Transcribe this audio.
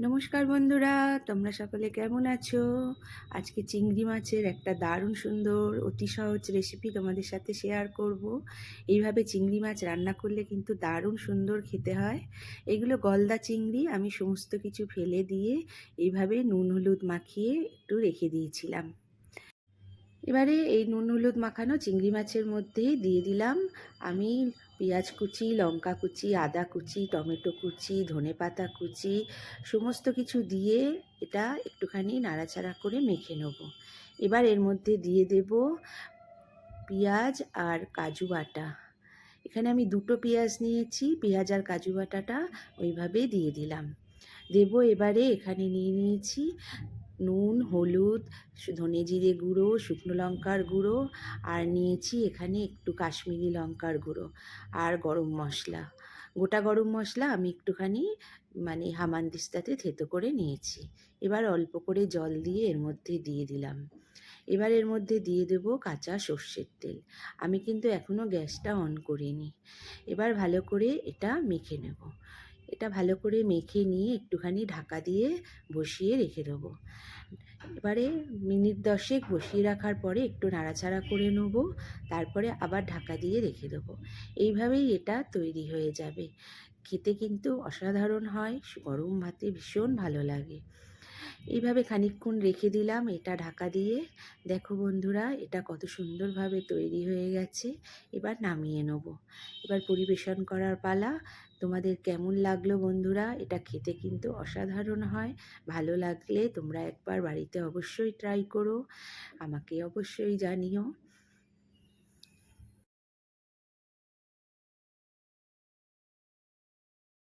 নমস্কার বন্ধুরা, তোমরা সকলে কেমন আছো? আজকে চিংড়ি মাছের একটা দারুণ সুন্দর, অতি সহজ রেসিপি তোমাদের সাথে শেয়ার করব। এইভাবে চিংড়ি মাছ রান্না করলে কিন্তু দারুণ সুন্দর খেতে হয়। এগুলো গলদা চিংড়ি, আমি সমস্ত কিছু ফেলে দিয়ে এইভাবে নুন, হলুদ মাখিয়ে একটু রেখে দিয়েছিলাম। এবারে এই নুন, হলুদ মাখানো চিংড়ি মাছের মধ্যে দিয়ে দিলাম। আমি পেঁয়াজ কুচি, লঙ্কা কুচি, আদা কুচি, টমেটো কুচি, ধনে পাতা কুচি, সমস্ত কিছু দিয়ে এটা একটুখানি নাড়াচাড়া করে মেখে নেব। এবার এর মধ্যে দিয়ে দেব পেঁয়াজ আর কাজু বাটা। এখানে আমি দুটো পেঁয়াজ নিয়েছি, পেঁয়াজ আর কাজু বাটাটা ওইভাবে দিয়ে দিলাম। দেব এবারে এখানে নিয়ে নিয়েছি নুন, হলুদ ধনে জিরে গুঁড়ো, শুকনো লঙ্কার গুঁড়ো আর নিয়েছি এখানে একটু কাশ্মীরি লঙ্কার গুঁড়ো আর গরম মশলা। গোটা গরম মশলা আমি একটুখানি মানে হামানদিস্তাতে থেতো করে নিয়েছি। এবার অল্প করে জল দিয়ে এর মধ্যে দিয়ে দিলাম। এবার এর মধ্যে দিয়ে দেবো কাঁচা সর্ষের তেল। আমি কিন্তু এখনও গ্যাসটা অন করিনি। এবার ভালো করে এটা মেখে নেব। এটা ভালো করে মেখে নিয়ে একটুখানি ঢাকা দিয়ে বসিয়ে রেখে দেবো। এবারে মিনিট দশেক বসিয়ে রাখার পরে একটু নাড়াচাড়া করে নেব, তারপরে আবার ঢাকা দিয়ে রেখে দেবো। এইভাবেই এটা তৈরি হয়ে যাবে। খেতে কিন্তু অসাধারণ হয়, গরম ভাতে ভীষণ ভালো লাগে। এইভাবে খানিকক্ষণ রেখে দিলাম, এটা ঢাকা দিয়ে। দেখো বন্ধুরা, এটা কত সুন্দরভাবে তৈরি হয়ে গেছে। এবার নামিয়ে নেব। এবার পরিবেশন করার পালা। তোমাদের কেমন লাগল বন্ধুরা? এটা খেতে কিন্তু অসাধারণ হয়। ভালো লাগলে তোমরা একবার বাড়িতে অবশ্যই ট্রাই করো। আমাকে অবশ্যই জানিও।